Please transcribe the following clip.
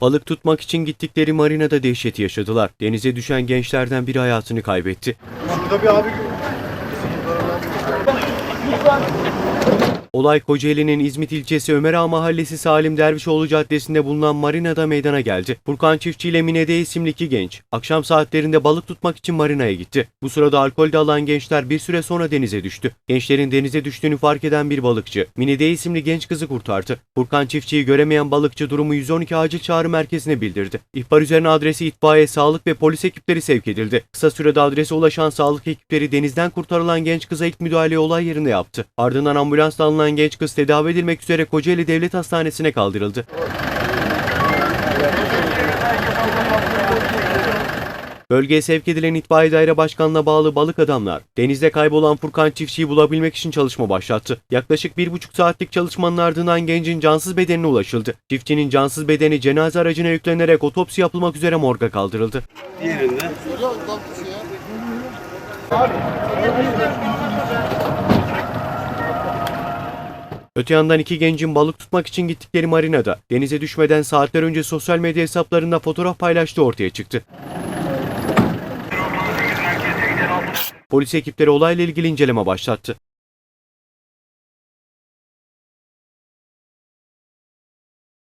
Balık tutmak için gittikleri marinada dehşet yaşadılar. Denize düşen gençlerden biri hayatını kaybetti. Şurada bir abi Olay Kocaeli'nin İzmit ilçesi Ömer Ağa Mahallesi Salim Dervişoğlu Caddesi'nde bulunan marinada meydana geldi. Furkan Çiftçi ile Mine D isimli iki genç akşam saatlerinde balık tutmak için marinaya gitti. Bu sırada alkol de alan gençler bir süre sonra denize düştü. Gençlerin denize düştüğünü fark eden bir balıkçı Mine D isimli genç kızı kurtardı. Furkan Çiftçi'yi göremeyen balıkçı durumu 112 acil çağrı merkezine bildirdi. İhbar üzerine adresi itfaiye, sağlık ve polis ekipleri sevk edildi. Kısa sürede adrese ulaşan sağlık ekipleri denizden kurtarılan genç kıza ilk müdahaleyi olay yerinde yaptı. Ardından ambulansla alınan genç kız tedavi edilmek üzere Kocaeli Devlet Hastanesi'ne kaldırıldı. Bölgeye sevk edilen itfaiye daire başkanına bağlı balık adamlar, denizde kaybolan Furkan Çiftçi'yi bulabilmek için çalışma başlattı. Yaklaşık bir buçuk saatlik çalışmanın ardından gencin cansız bedenine ulaşıldı. Çiftçinin cansız bedeni cenaze aracına yüklenerek otopsi yapılmak üzere morga kaldırıldı. Öte yandan iki gencin balık tutmak için gittikleri marinada denize düşmeden saatler önce sosyal medya hesaplarında fotoğraf paylaştığı ortaya çıktı. Polis ekipleri olayla ilgili inceleme başlattı.